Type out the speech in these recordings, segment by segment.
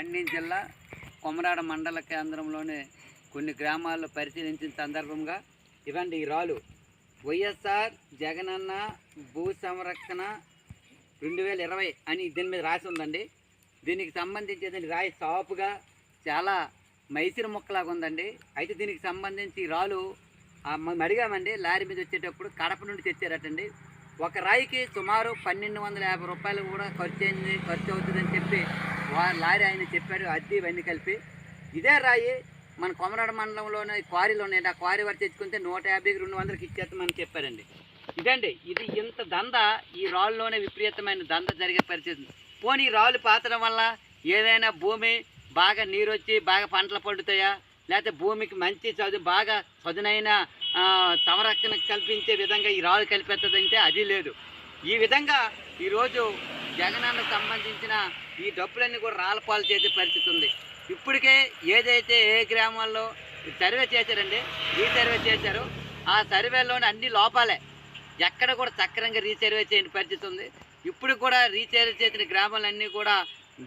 మన్యం జిల్లా కొమరాడ మండల కేంద్రంలోని కొన్ని గ్రామాల్లో పరిశీలించిన సందర్భంగా ఇవ్వండి ఈ రాలు వైఎస్ఆర్ జగనన్న భూ సంరక్షణ రెండు వేల ఇరవై అని దీని మీద రాసి ఉందండి. దీనికి సంబంధించి రాయి సాపుగా చాలా మైసిరి మొక్కలాగా ఉందండి. అయితే దీనికి సంబంధించి రాలు రాళ్ళు మనం అడిగామండి. లారీ మీద వచ్చేటప్పుడు కడప నుండి తెచ్చారటండి. ఒక రాయికి సుమారు పన్నెండు వందల యాభై రూపాయలు కూడా ఖర్చు అయింది ఖర్చు అవుతుందని చెప్పి లారీ ఆయన చెప్పాడు అద్దె ఇవన్నీ కలిపి. ఇదే రాయి మన కొమరాడ మండలంలోనే క్వారీలు ఉన్నాయండి ఆ క్వారీ వారు తెచ్చుకుంటే నూట యాభైకి రెండు వందలకి ఇచ్చేస్తామని చెప్పారండి. ఇదండి ఇది ఇంత దంద ఈ రాళ్ళలోనే విపరీతమైన దంద జరిగే పరిస్థితి. పోనీ ఈ రాళ్ళు పాతడం వల్ల ఏదైనా భూమి బాగా నీరు వచ్చి బాగా పంటలు పండుతాయా? లేకపోతే భూమికి మంచి చదువు బాగా చదునైన సంరక్షణ కల్పించే విధంగా ఈ రాళ్ళు కలిపెత్తదంటే అది లేదు. ఈ విధంగా ఈరోజు జగనన్నకు సంబంధించిన ఈ డబ్బులన్నీ కూడా రాళ్ళపాలు చేసే పరిస్థితి ఉంది. ఇప్పటికే ఏదైతే ఏ గ్రామాల్లో సర్వే చేశారండి రీసర్వే చేశారో ఆ సర్వేలోని అన్ని లోపాలే. ఎక్కడ కూడా సక్రంగా రీసర్వే చేయని పరిస్థితి ఉంది. ఇప్పుడు కూడా రీసర్వే చేసిన గ్రామాలన్నీ కూడా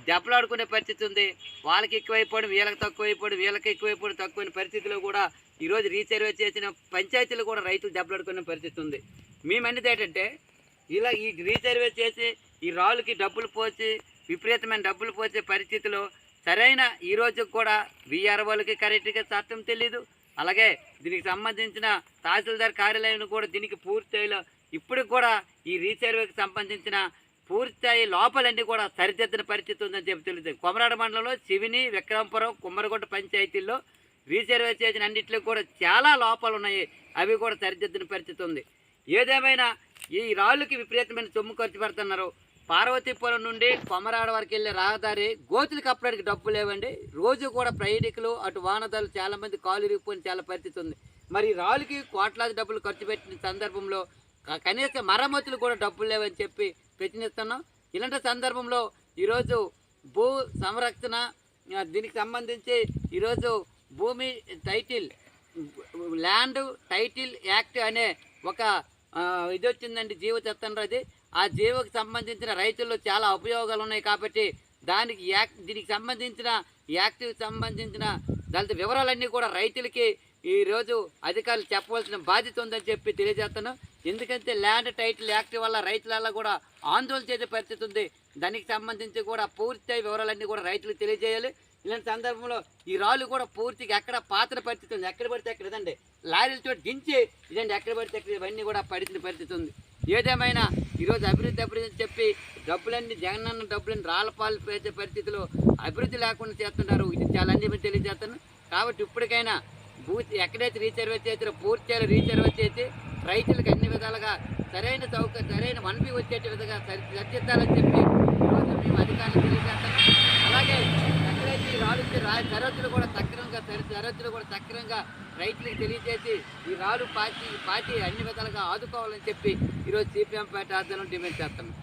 దెబ్బలాడుకునే పరిస్థితి ఉంది. వాళ్ళకి ఎక్కువైపోవడం వీళ్ళకి తక్కువైపోవడం వీళ్ళకి ఎక్కువైపోవడం తక్కువైన పరిస్థితిలో కూడా ఈరోజు రీసర్వే చేసిన పంచాయతీలు కూడా రైతులు దెబ్బలాడుకునే పరిస్థితి ఉంది. మేమన్నది ఏంటంటే ఇలా ఈ రీసర్వే చేసి ఈ రాళ్ళకి డబ్బులు పోసి విపరీతమైన డబ్బులు పోసే పరిస్థితిలో సరైన ఈ కూడా విఆర్ వాళ్ళకి కరెక్ట్గా చట్టం తెలియదు అలాగే దీనికి సంబంధించిన తహసీల్దార్ కార్యాలయం కూడా దీనికి పూర్తిస్థాయిలో ఇప్పుడు కూడా ఈ రీసర్వేకి సంబంధించిన పూర్తిస్థాయి లోపలన్నీ కూడా సరిదిద్దిన పరిస్థితి ఉందని చెప్పి తెలుస్తుంది. కొమరాడ మండలంలో శివిని విక్రమపురం కుమ్మరగుంట పంచాయతీల్లో రీసర్వే చేసిన అన్నింటిలో కూడా చాలా లోపాలు ఉన్నాయి. అవి కూడా సరిదిద్దిన పరిస్థితి ఉంది. ఏదేమైనా ఈ రాళ్ళకి విపరీతమైన సొమ్ము ఖర్చు పెడుతున్నారు. పార్వతీపురం నుండి కొమరాడ వరకు వెళ్ళే రహదారి గోతులు కప్పడానికి డబ్బు లేవండి. రోజు కూడా ప్రయాణికులు అటు వాహనదారులు చాలామంది కాలు ఇరిగిపోయిన చాలా పరిస్థితి ఉంది. మరి రాళ్ళకి కోట్లాది డబ్బులు ఖర్చు పెట్టిన సందర్భంలో కనీసం కనీస మరమ్మతులు కూడా డబ్బులు లేవని చెప్పి ప్రశ్నిస్తున్నాం. ఇలాంటి సందర్భంలో ఈరోజు భూ సంరక్షణ దీనికి సంబంధించి ఈరోజు భూమి టైటిల్ ల్యాండ్ టైటిల్ యాక్ట్ అనే ఒక ఇది వచ్చిందండి జీవ చట్టంలో అది. ఆ జీవకు సంబంధించిన రైతుల్లో చాలా ఉపయోగాలు ఉన్నాయి కాబట్టి దానికి యాక్ట్ దీనికి సంబంధించిన యాక్టివ్కి సంబంధించిన దాని వివరాలన్నీ కూడా రైతులకి ఈరోజు అధికారులు చెప్పవలసిన బాధ్యత ఉందని చెప్పి తెలియజేస్తాను. ఎందుకంటే ల్యాండ్ టైటిల్ యాక్ట్ వల్ల రైతులలో కూడా ఆందోళన చేసే పరిస్థితి ఉంది. దానికి సంబంధించి కూడా పూర్తి వివరాలన్నీ కూడా రైతులకు తెలియజేయాలి. ఇలాంటి సందర్భంలో ఈ రాళ్ళు కూడా పూర్తిగా ఎక్కడ పాత్ర పరిస్థితి ఉంది? ఎక్కడ పడితే అక్కడ ఇదండి. లారీలతో దించి ఇదండి ఎక్కడ పడితే అక్కడ ఇవన్నీ కూడా పడిచిన పరిస్థితి ఉంది. ఏదేమైనా ఈరోజు అభివృద్ధి అభివృద్ధి అని చెప్పి డబ్బులన్నీ జగనన్న డబ్బులన్నీ రాళ్ళపాలు పేసే పరిస్థితిలో అభివృద్ధి లేకుండా చేస్తున్నారు ఇది చాలా అన్ని తెలియజేస్తాను. కాబట్టి ఇప్పటికైనా పూర్తి ఎక్కడైతే రీసర్వే చేసారో పూర్తిగా రీసర్వే చేసి రైతులకు అన్ని విధాలుగా సరైన సౌకర్యం సరైన వన్పి వచ్చేట విధంగా సరి సరిదిద్దాలని చెప్పి ఈరోజు మేము అధికారులు తెలియజేస్తాం. అలాగే ఎక్కడైతే ఈ రాళ్ళు సరస్సులు కూడా సరహద్దులు కూడా సక్రమంగా రైతులకు తెలియజేసి ఈ రాళ్ళు పార్టీ పార్టీ అన్ని విధాలుగా ఆదుకోవాలని చెప్పి ఈరోజు సిపిఎం పార్టీ ఆధ్వర్యంలో డిమాండ్ చేస్తున్నాం.